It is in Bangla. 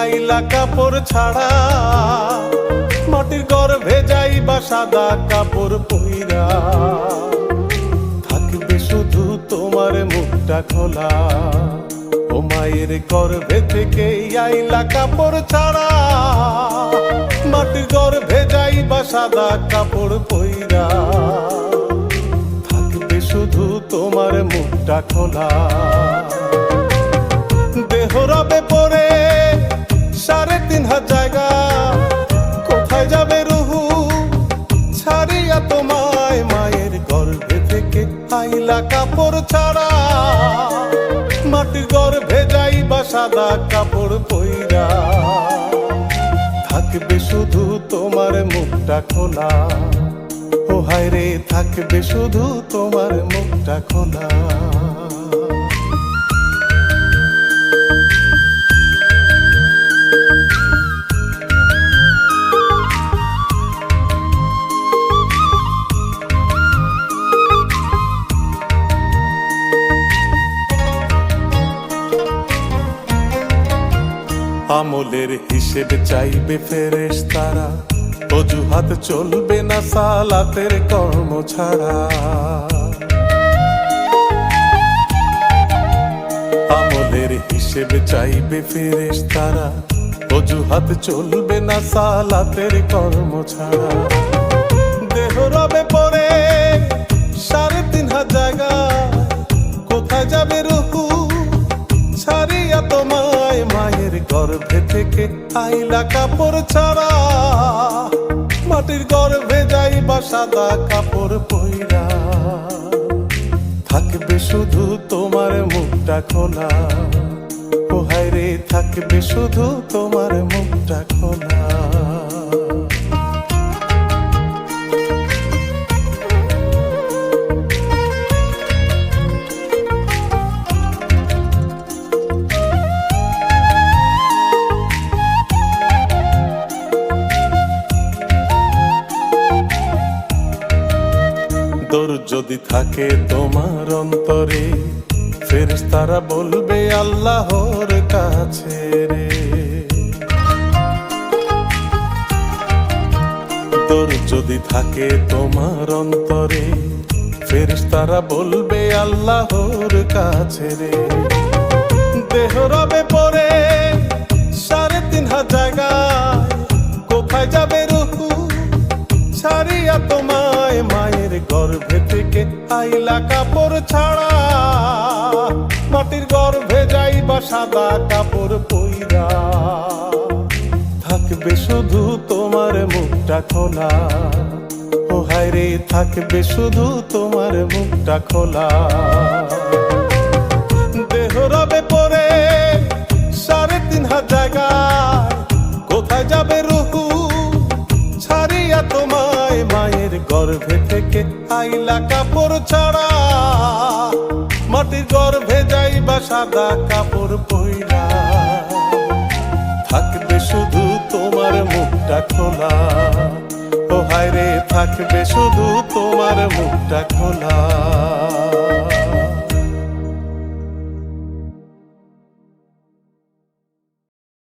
আইলা কাপড় ছাড়া। মাটির গর্ভে যাইবা সাদা কাপড় পইরা। থাকবে শুধু তোমার মুখটা খোলা। ও মায়ের গর্ভে থেকে আইলা কাপড় ছাড়া। মাটির গর্ভে যাইবা সাদা কাপড় পইরা। থাকবে শুধু তোমার মুখটা খোলা। দেহ রবে আইলা কাপড় ছাড়া, মাটির ভেজাই যাইবা সাদা কাপড় পইরা। থাকবে শুধু তোমার মুখটা খোলা। ও হায় রে, থাকবে শুধু তোমার মুখটা খোলা। আমলের হিসেব চাইবে ফেরেশ তারা অজুহাত চলবে না সালাতের কর্ম ছাড়া। আমলের হিসেব চাইবে ফেরেশ তারা অজুহাত চলবে না সালাতের কর্ম ছাড়া। গর্ভে থেকে আইলা কাপড় ছাড়া, মাটির গর্ভে যাই বা সাদা কাপড় পইরা। থাকবে শুধু তোমার মুখটা খোলা। ও হায় রে, থাকবে শুধু তোমার মুখটা খোলা। যদি থাকে তোমার অন্তরে ফের তারা বলবে, আল্লাহর কাছে রে। তোর যদি থাকে তোমার অন্তরে ফের তারা বলবে, আল্লাহর কাছে রে। দেহ রবে পরে সাড়ে তিন হাজার জায়গায়, কোথায় যাবে গর্ভে থেকে আইলা কাপড় ছাড়া। মাটির গর্ভে যাইবা সাদা কাপড় পইরা। থাকবে শুধু তোমার মুখটা খোলা। ও হায় রে, থাকবে শুধু তোমার মুখটা খোলা। দেহ রবে পরে সাড়ে তিন হাত জায়গায় কোথায় যাবে রুহু? ছাড়িয়া তোমায় মায়ের গর্ভে থেকে আইলা কাপড় ছাড়া। মাটির গর্ভে যাইবা সাদা কাপড় পইরা। থাকবে শুধু তোমার মুখটা খোলা। ও হায় রে থাকবে শুধু তোমার খোলা